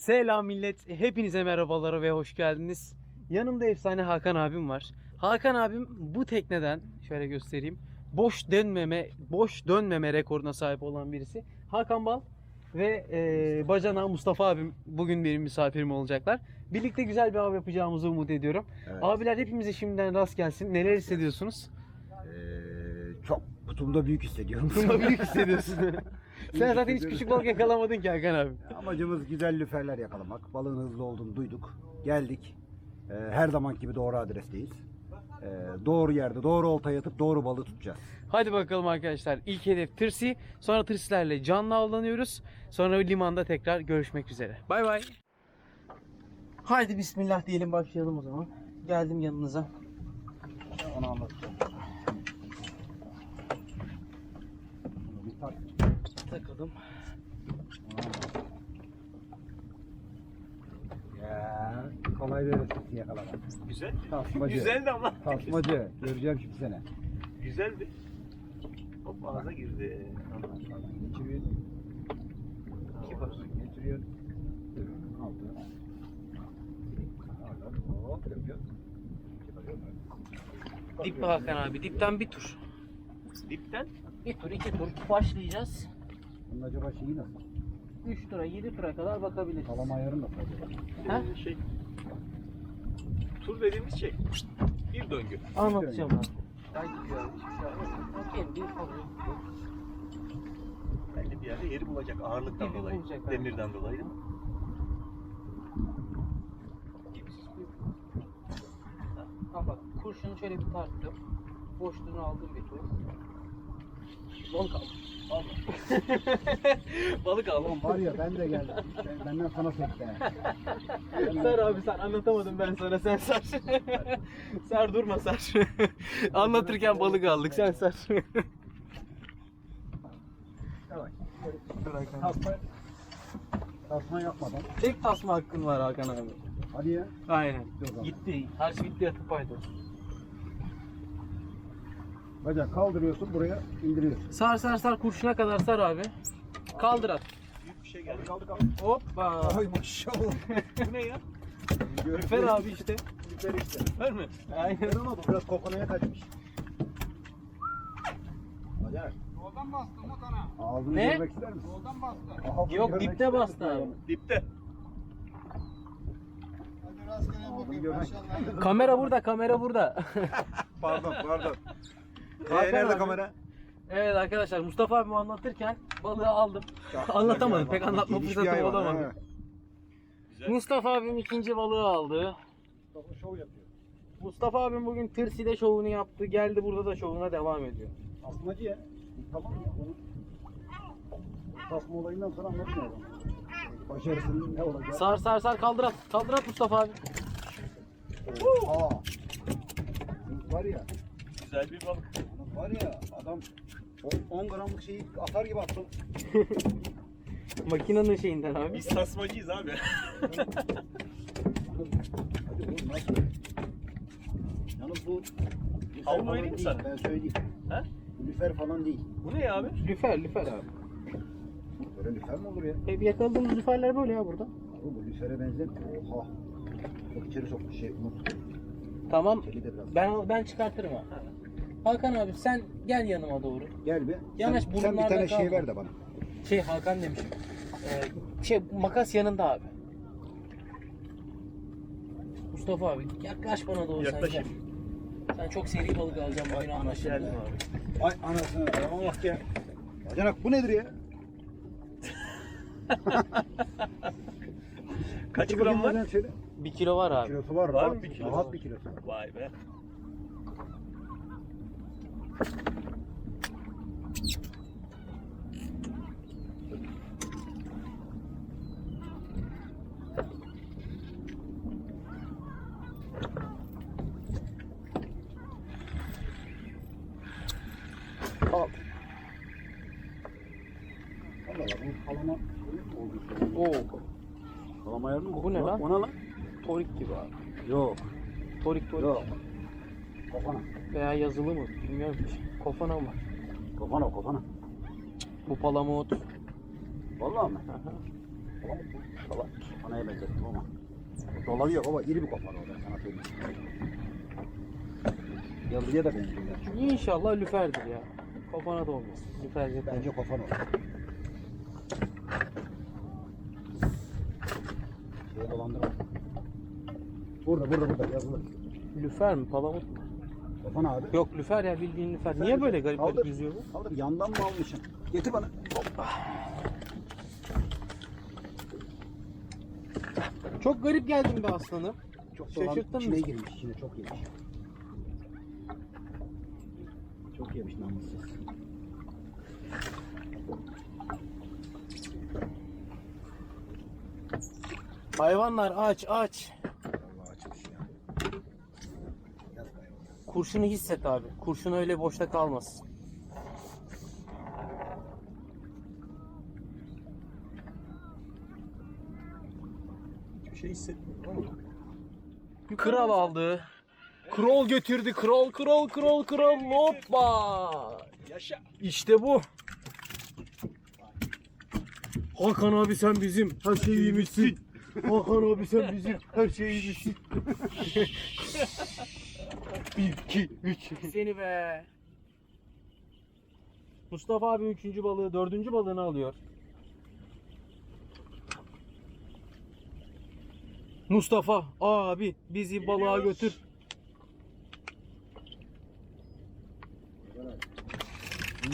Selam millet. Hepinize merhabalar ve hoş geldiniz. Yanımda efsane Hakan abim var. Hakan abim bu tekneden şöyle göstereyim. Boş dönmeme, boş dönmeme rekoruna sahip olan birisi. Hakan Bal ve e, bacana Mustafa abim bugün benim misafirim olacaklar. Birlikte güzel bir av yapacağımızı umut ediyorum. Evet. Abiler hepimize şimdiden rast gelsin. Neler hissediyorsunuz? Ee, çok kutumda büyük hissediyorum. Bunda büyük hissediyorsun. Sen zaten hiç küçük balık yakalamadın ki Hakan abi. Amacımız güzel lüferler yakalamak. Balığın hızlı olduğunu duyduk. Geldik. Ee, her zaman gibi doğru adresteyiz. Ee, doğru yerde doğru oltaya atıp doğru balığı tutacağız. Hadi bakalım arkadaşlar. İlk hedef tırsi. Sonra tırslerle canlı avlanıyoruz. Sonra limanda tekrar görüşmek üzere. Bay bay. Haydi bismillah diyelim başlayalım o zaman. Geldim yanınıza. Onu anlatacağım. Bunu bir tak. Takalım. Ya, kolay bir yakalamak. Güzel. Tasmacı. Güzeldi ama. Tasmacı. Göreceğim şimdi seni. Güzeldi. Hop ağza girdi. Geçiriyor. Kibar. Getiriyor. Aldı. Aldı. Hop yapıyor. Dip Hakan abi. Dipten bir tur. Dipten Bir tur, iki tur başlayacağız. Bunun acaba şeyi nasıl? 3 tura, 7 tura kadar bakabiliriz. Kalama ayarı nasıl acaba? Ha? e, şey tur dediğimiz şey bir döngü. Anlatacağım abi. Ay gidiyor. Kendi konuyu. Belli bir yerde yeri bulacak ağırlıktan Yeri dolayı. bulacak, evet. demirden dolayı. Ha bak kurşunu şöyle bir tarttım. Boşluğunu aldım bir tur. Balık aldım. Balık aldım. Oğlum var ya ben de geldim. Ben, benden sana sekte. Sar abi sen anlatamadım ben sana sen sar. sar durma sar. Anlatırken balık aldık sen sar. Tasma, tasma yapmadan. Tek tasma hakkın var Hakan abi. Hadi ya. Aynen. Gitti. Her şey bitti yatıp paydos. Bacak kaldırıyorsun buraya indiriyorsun. Sar sar sar kurşuna kadar sar abi. Kaldır at. Büyük bir şey geldi. Kaldı kaldı. Hoppa. Ay maşallah. Bu ne ya? Lüfer abi işte. Lüfer işte. Ver mi? Aynen. ama bu biraz kokonaya kaçmış. Bacak. Yoldan bastı Umutana. Ağzını Ne? görmek ister misin? Yoldan bastı. Ağzını Yok, dipte bastı abi. Dipte. Hadi rastgele bakayım görmek- maşallah. Kamera burada, kamera burada. Pardon pardon. Hakan Ee, nerede abi. kamera? evet arkadaşlar Mustafa abi anlatırken balığı aldım. Anlatamadım, pek anlatma Geniş bir fırsatım olamadı. ha. Mustafa abim ikinci balığı aldı. Mustafa şov yapıyor. Mustafa abim bugün Tırsi'de şovunu yaptı. Geldi burada da şovuna devam ediyor. Tasmacı ya. Tamam ya. Onu... Tasma olayından sonra anlatmıyorum. Başarısının ne olacak? Sar sar sar kaldır at. Kaldır at Mustafa abi. Aa. Var ya. Güzel bir balık. Var ya adam 10 gramlık şeyi atar gibi attı. Makinenin şeyinden abi. Biz tasmacıyız abi. Hadi oğlum nasıl? Yalnız bu lüfer Havlu falan vereyim mi değil, sana? Ben söyleyeyim. Bu lüfer falan değil. Bu ne ya abi? Lüfer lüfer abi. Böyle lüfer mi olur ya? Hep yakaladığımız lüferler böyle ya burada. Abi bu lüfere benzemiyor. Oha. Çok içeri sokmuş şey unut. Tamam. Çeli de biraz. Ben ben çıkartırım abi. Hakan abi sen gel yanıma doğru. Gel bir. Yanaş, sen, sen bir tane şey kalma. ver de bana. Şey Hakan demişim. Ee, şey makas yanında abi. Mustafa abi yaklaş bana doğru sen Yaklaşayım. gel. Sen çok seri balık alacaksın bugün anlaşıldı. Abi. Ay anasını bak ya. Bacanak bu nedir ya? Kaç gram var? Söyle. Bir kilo var abi. Kilosu var. Var rahat, mı bir kilosu? Rahat bir kilosu. Vay be. Kalama oldu. Oo. Kalama ayarı mı? Bu ne lan? Ona lan. Torik gibi abi. Yok. Torik torik. Yok. Kafana. Veya yazılı mı bilmiyorum ki. Kofana mı? Kafana kafana. Bu palamut. Vallahi mi? Maşallah. Kofanaya benzettim ama. Dolanıyor baba. İri bir kofan o ben sana söyleyeyim. Yazıya da benziyor. gerçi. İnşallah lüferdir ya. Kafana da olmaz. Lüfer yeter. Bence kofan o. Şeye dolandırma. Burada burada burada yazılı. Lüfer mi? Palamut mu? Kofan abi. Yok lüfer ya bildiğin lüfer. Lüfer, Niye lüfer. böyle garip Kaldır. garip yüzüyor bu? Kaldır yandan mı almışsın? Getir bana. Hoppa. Çok garip geldin be aslanım. Çok Şaşırttın dolan, içine mı? girmiş. içine çok yemiş. Çok yemiş namussuz. Hayvanlar aç aç. Vallahi açmış ya. Yazık hayvan. Kurşunu hisset abi. Kurşun öyle boşta kalmaz. Hiçbir şey hissetmiyorum ama. Kral aldı. Kral getirdi. Kral kral kral kral. Hoppa. Yaşa. İşte bu. Hakan abi sen bizim her şeyimizsin. Hakan abi sen bizim her şeyimizsin. Bir, iki, üç. Seni be. Mustafa abi üçüncü balığı, dördüncü balığını alıyor. Mustafa abi bizi balığa Geliyoruz. götür.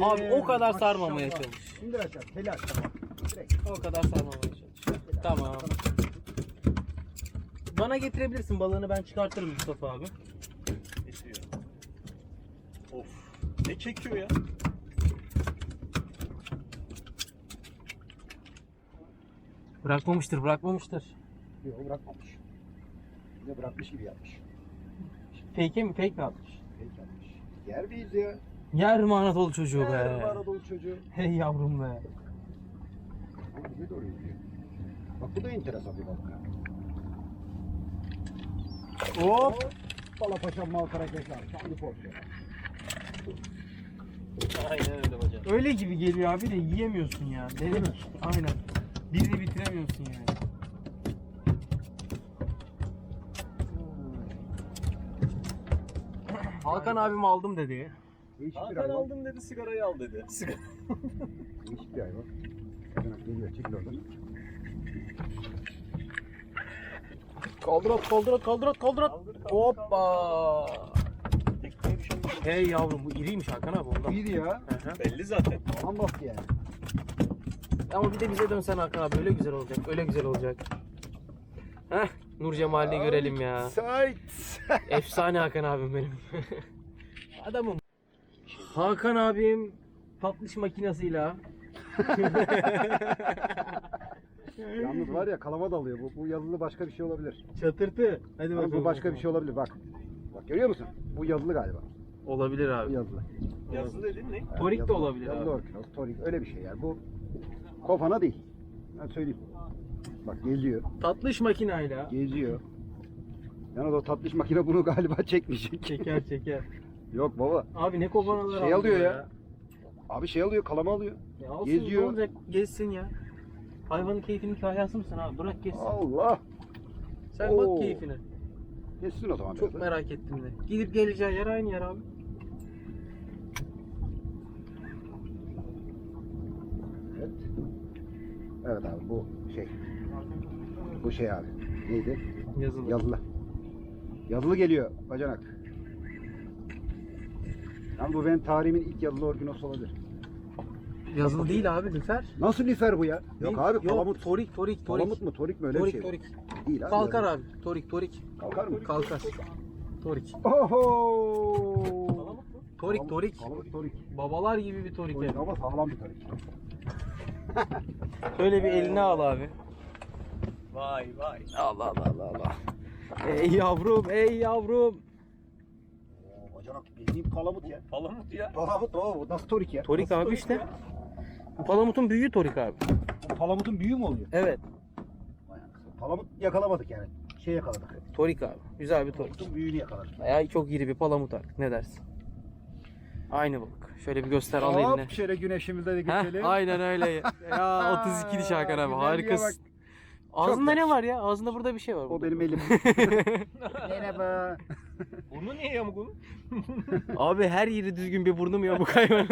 Abi o kadar sarmamaya çalış. Şimdi aşağı. Telaş tamam. Direkt. O kadar sarmamaya çalış. Tamam. Bana getirebilirsin balığını ben çıkartırım Mustafa abi. Getiriyor. Of. Ne çekiyor ya? Bırakmamıştır, bırakmamıştır. Yok bırakmamış. Bir de bırakmış gibi yapmış. Fake'e mi? Fake mi atmış? Peki yapmış. Yer miyiz ya? Yer mi Anadolu çocuğu Yer mi be? Anadolu çocuğu? Hey yavrum be. Bu bize doğru gidiyor. Bak bu da enteresan bir balık. ha. Hop. Bala paşam mal karakter. Kendi porsiyon. Aynen öyle. Öyle gibi geliyor abi de yiyemiyorsun ya. Değil mi? Aynen. Birini bitiremiyorsun yani. Hakan abim aldım dedi. Değişik bir Hakan hayvan. aldım dedi sigarayı al dedi. Sigara. Değişik bir hayvan. Bacanak geliyor. Çekil oradan. Kaldır at, kaldır at, kaldır at, kaldır at. Kaldır, kaldır, Hoppa. Tekneye bir şey yok. Hey yavrum bu iriymiş Hakan abi ondan. İyiydi ya. Hı. Belli zaten. Sağlam bastı yani. Ama bir de bize dönsen Hakan abi öyle güzel olacak, öyle güzel olacak. Heh, Nur Cemal'i görelim ya. Sait. Efsane Hakan abim benim. Adamım. Hakan abim tatlış makinasıyla. Yalnız var ya kalama dalıyor. Bu, bu yazılı başka bir şey olabilir. Çatırtı. Hadi Bak, bu başka bir şey olabilir bak. Bak görüyor musun? Bu yazılı galiba. Olabilir abi. yazılı. Yazılı dedin ne? Torik de yazılı- olabilir yazılı abi. orkinos, torik öyle bir şey yani. Bu kofana değil. Ben söyleyeyim. Bak geziyor. Tatlış makinayla. Geziyor. Yalnız o tatlış makine bunu galiba çekmeyecek. Çeker çeker. Yok baba. Abi ne kovanalar Şey aldı alıyor ya. Abi şey alıyor, kalama alıyor. Ya olsun, Geziyor. ne olacak? Gezsin ya. Hayvanın keyfinin kahyası mısın abi? Bırak gezsin. Allah. Sen Oo. bak keyfine. Geçsin o zaman. Çok biraz. merak ettim de. Gidip geleceği yer aynı yer abi. Evet. Evet abi bu şey. Bu şey abi. Neydi? Yazılı. Yazılı. Yazılı geliyor bacanak. Lan bu benim tarihimin ilk yazılı orkinos olabilir. Yazılı değil abi lüfer. Nasıl lifer bu ya? Yok abi Yok, palamut. Torik torik torik. Palamut mu? Torik mi öyle torik bir şey? torik. Değil abi. Kalkar abi. Torik torik. Kalkar mı? Kalkar. Torik. Oho! Torik torik. Torik. Babalar gibi bir torik. Torik yani. ama sağlam bir torik. Şöyle bir eline al abi. Vay vay. Allah Allah Allah Allah. Ey yavrum, ey yavrum. Oo, bacanak bildiğin palamut ya. Palamut ya. Palamut o bu nasıl torik ya? Torik abi işte. Palamutun büyüğü torik abi. Bu palamutun büyüğü mü oluyor? Evet. Palamut yakalamadık yani. Şey yakaladık. Torik abi. Güzel bir torik. Palamutun büyüğünü yakaladık. Bayağı çok iri bir palamut artık. Ne dersin? Aynı balık. Şöyle bir göster al eline. şöyle güneşimizde de Heh, aynen öyle. Ya 32 diş Hakan abi harikasın. Ağzında ne var ya? Ağzında burada bir şey var. O burada. benim elim. Merhaba. Burnu niye yamuk onun? Abi her yeri düzgün bir burnum ya bu hayvan.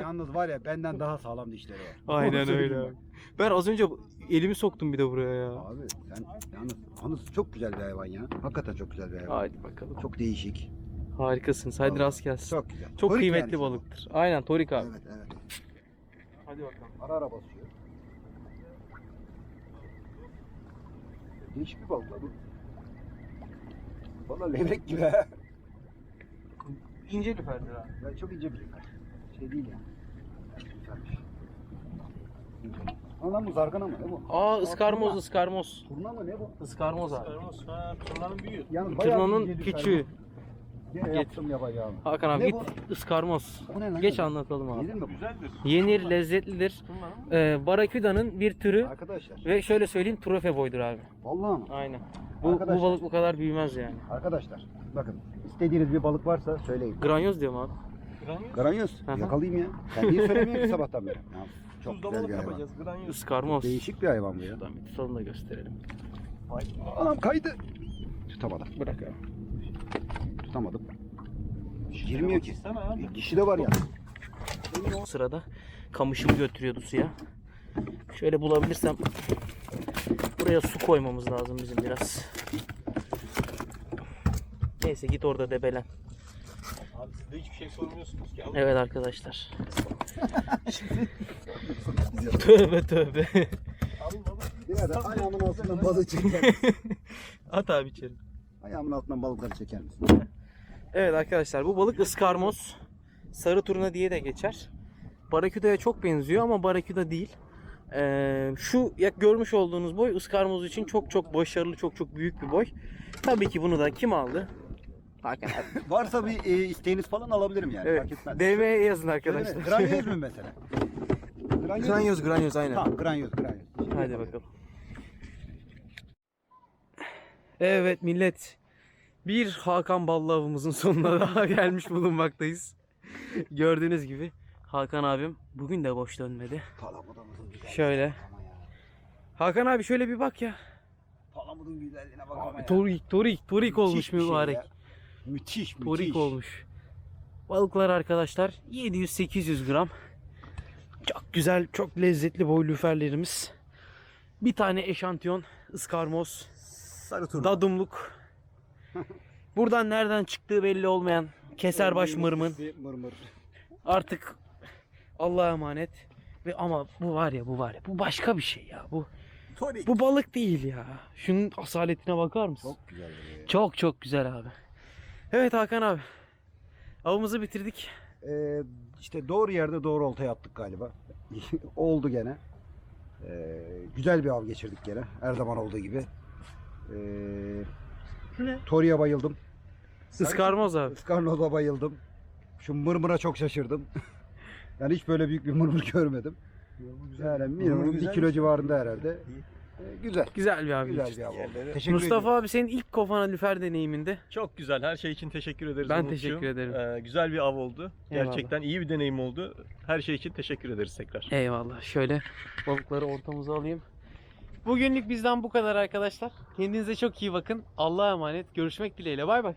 Yalnız var ya benden daha sağlam dişleri var. Aynen öyle bak. Ben az önce elimi soktum bir de buraya ya. Abi sen yalnız, yalnız çok güzel bir hayvan ya. Hakikaten çok güzel bir hayvan. Hadi bakalım. Çok değişik. Harikasınız. Hadi Vallahi rast gelsin. Çok, güzel. çok Torik kıymetli yani. balıktır. Aynen Torik abi. Evet evet. Hadi bakalım. Ara ara basıyor. Değişik bir balık lan bu. Valla levrek gibi ha. İnce lüferdir abi. Ya çok ince bir levrek. Şey değil ya. Güzelmiş. İnce. Lan bu zargana mı ne bu? Aa ıskarmoz ıskarmoz. Turna mı ne bu? Iskarmoz abi. Sarmos, ha, turnanın büyüğü. Yalnız bayağı Tırnanın bir küçüğü. Gene Git. yaptım yapacağımı. Hakan abi Ne git bu? ıskarmoz. Bu ne lan? Geç anlatalım abi. Yenir mi bu? Güzeldir. Yenir, lezzetlidir. Ee, baraküdanın bir türü Arkadaşlar. ve şöyle söyleyeyim trofe boydur abi. Vallahi mı? Aynen. Bu, bu Arkadaşlar. balık bu kadar büyümez yani. Arkadaşlar bakın istediğiniz bir balık varsa söyleyin. Granyoz diyorum abi. Granyoz. Hı. yakalayayım ya. Sen niye söylemiyorsun ki sabahtan beri? Ya, çok güzel bir hayvan. Iskarmoz. Değişik bir hayvan bu ya. Şuradan bir tutalım da gösterelim. Anam kaydı. Tutamadım. Bırak abi. Tutamadım. Girmiyor ki. Dişi de var ya. O sırada kamışımı götürüyordu suya. Şöyle bulabilirsem buraya su koymamız lazım bizim biraz. Neyse git orada debelen. De hiçbir şey sormuyorsunuz ki. Alın. Evet arkadaşlar. tövbe tövbe. Birader ayağımın altından balık çeker misin? At abi içeri. Ayağımın altından balıkları çeker misin? Evet arkadaşlar bu balık ıskarmoz. Sarı turna diye de geçer. Baraküda'ya çok benziyor ama baraküda değil. Ee, şu ya görmüş olduğunuz boy ıskarmoz için çok çok başarılı, çok çok büyük bir boy. Tabii ki bunu da kim aldı? Hakan abi. Varsa bir e, isteğiniz falan alabilirim yani. Evet. Fark etmez. DM'ye yazın arkadaşlar. Granyoz mu mesela? Granyoz. Granyoz, granyoz aynen. Tamam granyoz granyoz. Hadi bakalım. Evet millet. Bir Hakan Ballı avımızın sonuna daha gelmiş bulunmaktayız. Gördüğünüz gibi Hakan abim bugün de boş dönmedi. Palamudumuzun güzelliğine Şöyle. bak ama ya. Hakan abi şöyle bir bak ya. Palamudun güzelliğine bak ama ya. torik torik torik olmuş bir şey mübarek. ya. Müthiş müthiş. torik olmuş. Balıklar arkadaşlar 700-800 gram. Çok güzel, çok lezzetli boy lüferlerimiz. Bir tane eşantiyon ıskarmoz. Sarı turna. Dadumluk. Buradan nereden çıktığı belli olmayan keserbaş mırmın. Mırmır. Artık Allah'a emanet. Ve ama bu var ya bu var ya bu başka bir şey ya. Bu Torik. bu balık değil ya. Şunun asaletine bakar mısın? Çok güzel. Çok çok güzel abi. Evet Hakan abi. Avımızı bitirdik. Ee, işte doğru yerde doğru oltaya attık galiba. Oldu gene. Ee, güzel bir av geçirdik gene. Her zaman olduğu gibi. Ee, Tori'ye bayıldım. Iskarmoz abi. Iskarnoz'a bayıldım. Şu mırmıra çok şaşırdım. yani hiç böyle büyük bir mırmır görmedim. Yani minimum bir kilo civarında herhalde. Ee, güzel. Güzel bir abi. Güzel bir av oldu. Yerlere- Teşekkür Mustafa ediyorum. abi senin ilk kofana lüfer deneyiminde. Çok güzel. Her şey için teşekkür ederiz. Ben Umut'cuğum. teşekkür ederim. Ee, güzel bir av oldu. Eyvallah. Gerçekten iyi bir deneyim oldu. Her şey için teşekkür ederiz tekrar. Eyvallah. Şöyle balıkları ortamıza alayım. Bugünlük bizden bu kadar arkadaşlar. Kendinize çok iyi bakın. Allah'a emanet. Görüşmek dileğiyle. Bay bay.